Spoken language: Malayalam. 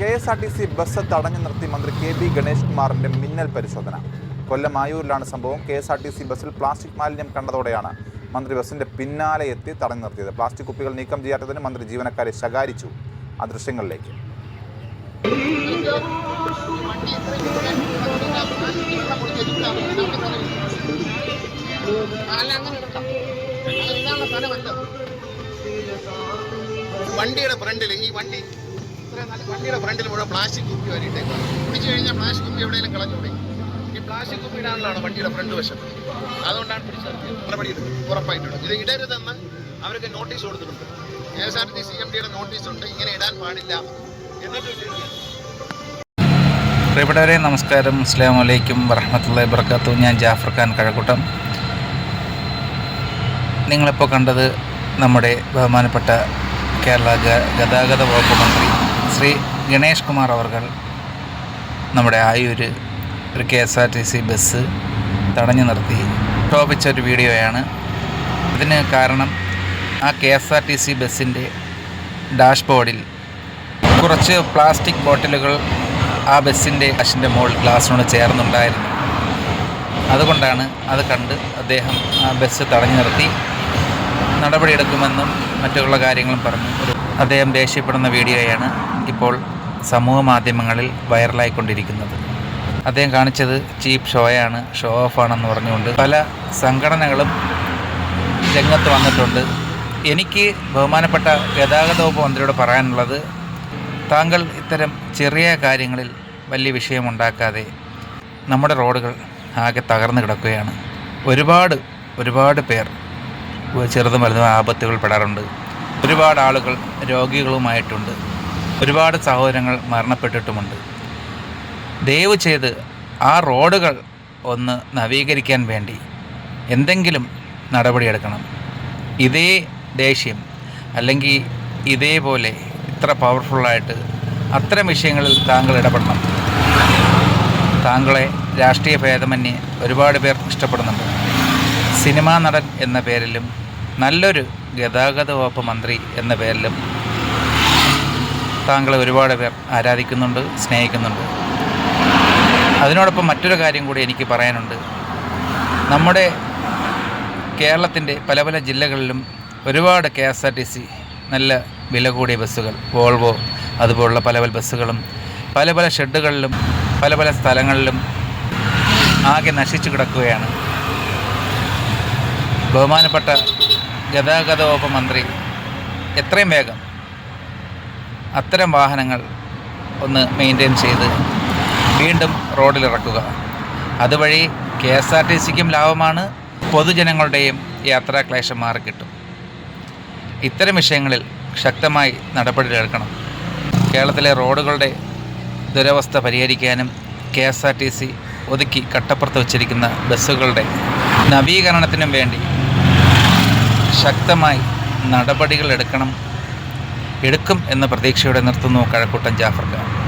K S R T C bus തടഞ്ഞു നിർത്തി മന്ത്രി കെ ബി ഗണേഷ് കുമാറിന്റെ മിന്നൽ പരിശോധന. കൊല്ലം ആയൂരിലാണ് സംഭവം. K S R T C ബസ്സിൽ പ്ലാസ്റ്റിക് മാലിന്യം കണ്ടതോടെയാണ് മന്ത്രി ബസ്സിന്റെ പിന്നാലെ എത്തി തടഞ്ഞു നിർത്തിയത്. പ്ലാസ്റ്റിക് കുപ്പികൾ നീക്കം ചെയ്യാത്തതിന് മന്ത്രി ജീവനക്കാരെ ശകാരിച്ചു. ആ ദൃശ്യങ്ങളിലേക്ക്. വണ്ടിയുടെ ഫ്രണ്ടിൽ ഈ വണ്ടി വണ്ടിയുടെ ഫ്രണ്ടിൽ മുഴുവൻ പ്ലാസ്റ്റിക് കുപ്പി വരിയിട്ട് കുടിച്ചു കഴിഞ്ഞാൽ പ്ലാസ്റ്റിക് കുപ്പി എവിടെയെങ്കിലും കളഞ്ഞുകൂടെ ഈ പ്ലാസ്റ്റിക് കുപ്പി ഇടാനുള്ളതാണ് വണ്ടിയുടെ ഫ്രണ്ട് വശം അതുകൊണ്ടാണ് പിടിച്ചത്. നടപടി ഉറപ്പായിട്ടുണ്ട് ഇത് ഇടരുതെന്ന് അവർക്ക് നോട്ടീസ് കൊടുത്തിട്ടുണ്ട്. K S R T C M ഡിയുടെ നോട്ടീസ് ഉണ്ട്. ഇങ്ങനെ ഇടാൻ പാടില്ല എന്നിട്ട് പ്രിയപ്പെട്ടവരെ നമസ്കാരം. അസ്സാം വലൈക്കും വറഹമത്തല്ലാ വർക്കാത്തു ഞാൻ ജാഫർ ഖാൻ കഴക്കൂട്ടം. നിങ്ങളിപ്പോൾ കണ്ടത് നമ്മുടെ ബഹുമാനപ്പെട്ട കേരള ഗതാഗത വകുപ്പ് മന്ത്രി ശ്രീ ഗണേഷ് കുമാർ അവർകൾ നമ്മുടെ ആയൂർ ഒരു K S R T C bus തടഞ്ഞു നിർത്തി. ഒരു വീഡിയോയാണ്. ഇതിന് കാരണം ആ K S R T C ബസ്സിന്റെ ഡാഷ്ബോർഡിൽ കുറച്ച് പ്ലാസ്റ്റിക് ബോട്ടിലുകൾ ആ ബസ്സിന്റെ ബസ്സിന്റെ മുകളിൽ ഗ്ലാസ്സിനോട് ചേർന്നുണ്ടായിരുന്നു. അതുകൊണ്ടാണ് അത് കണ്ട് അദ്ദേഹം ആ ബസ് തടഞ്ഞു നിർത്തി. നടപടിയെടുക്കുമെന്നും മറ്റുള്ള കാര്യങ്ങളും പറഞ്ഞു. ഒരു അദ്ദേഹം ദേഷ്യപ്പെടുന്ന വീഡിയോയാണ് ഇപ്പോൾ സമൂഹ മാധ്യമങ്ങളിൽ വൈറലായിക്കൊണ്ടിരിക്കുന്നത്. അദ്ദേഹം കാണിച്ചത് ചീപ്പ് ഷോയാണ് ഷോ ഓഫ് ആണെന്ന് പറഞ്ഞുകൊണ്ട് പല സംഘടനകളും രംഗത്ത് വന്നിട്ടുണ്ട്. എനിക്ക് ബഹുമാനപ്പെട്ട ഗതാഗത വകുപ്പ് മന്ത്രിയോട് പറയാനുള്ളത് താങ്കൾ ഇത്തരം ചെറിയ കാര്യങ്ങളിൽ വലിയ വിഷയമുണ്ടാക്കാതെ നമ്മുടെ റോഡുകൾ ആകെ തകർന്നു കിടക്കുകയാണ്. ഒരുപാട് ഒരുപാട് പേർ ചെറുതും വലുതും ആപത്തുകൾ പെടാറുണ്ട് ഒരുപാട് ആളുകൾ രോഗികളുമായിട്ടുണ്ട്. ഒരുപാട് സഹോദരങ്ങൾ മരണപ്പെട്ടിട്ടുമുണ്ട്. ദയവ് ചെയ്ത് ആ റോഡുകൾ ഒന്ന് നവീകരിക്കാൻ വേണ്ടി എന്തെങ്കിലും നടപടിയെടുക്കണം. ഇതേ ദേഷ്യം അല്ലെങ്കിൽ ഇതേപോലെ ഇത്ര പവർഫുള്ളായിട്ട് അത്തരം വിഷയങ്ങളിൽ താങ്കൾ ഇടപെടണം. താങ്കളെ രാഷ്ട്രീയ ഭേദമന്യേ ഒരുപാട് പേർ ഇഷ്ടപ്പെടുന്നുണ്ട്. സിനിമാ നടൻ എന്ന പേരിലും നല്ലൊരു ഗതാഗത വകുപ്പ് മന്ത്രി എന്ന പേരിലും താങ്കളെ ഒരുപാട് പേർ ആരാധിക്കുന്നുണ്ട് സ്നേഹിക്കുന്നുണ്ട്. അതിനോടൊപ്പം മറ്റൊരു കാര്യം കൂടി എനിക്ക് പറയാനുണ്ട്. നമ്മുടെ കേരളത്തിന്റെ പല പല ജില്ലകളിലും ഒരുപാട് K S R T C നല്ല വില കൂടിയ ബസ്സുകൾ വോൾവോ അതുപോലുള്ള പല പല ബസ്സുകളും പല പല ഷെഡുകളിലും പല പല സ്ഥലങ്ങളിലും ആകെ നശിച്ചു കിടക്കുകയാണ്. ബഹുമാനപ്പെട്ട ഗതാഗത വകുപ്പ് മന്ത്രി എത്രയും വേഗം അത്തരം വാഹനങ്ങൾ ഒന്ന് മെയിന്റെയിൻ ചെയ്ത് വീണ്ടും റോഡിലിറക്കുക. അതുവഴി കെ എസ് ആർ ടി സിക്കും ലാഭമാണ് പൊതുജനങ്ങളുടെയും യാത്രാക്ലേശം മാറിക്കിട്ടും. ഇത്തരം വിഷയങ്ങളിൽ ശക്തമായി നടപടിയെടുക്കണം കേരളത്തിലെ റോഡുകളുടെ ദുരവസ്ഥ പരിഹരിക്കാനും K S R T C ഒതുക്കി കട്ടപ്പുറത്ത് വച്ചിരിക്കുന്ന ബസ്സുകളുടെ നവീകരണത്തിനും വേണ്ടി ശക്തമായി നടപടികൾ എടുക്കണം എടുക്കും എന്ന പ്രതീക്ഷയോടെ നിർത്തുന്നു കഴക്കൂട്ടൻ ജാഫർ ഖാൻ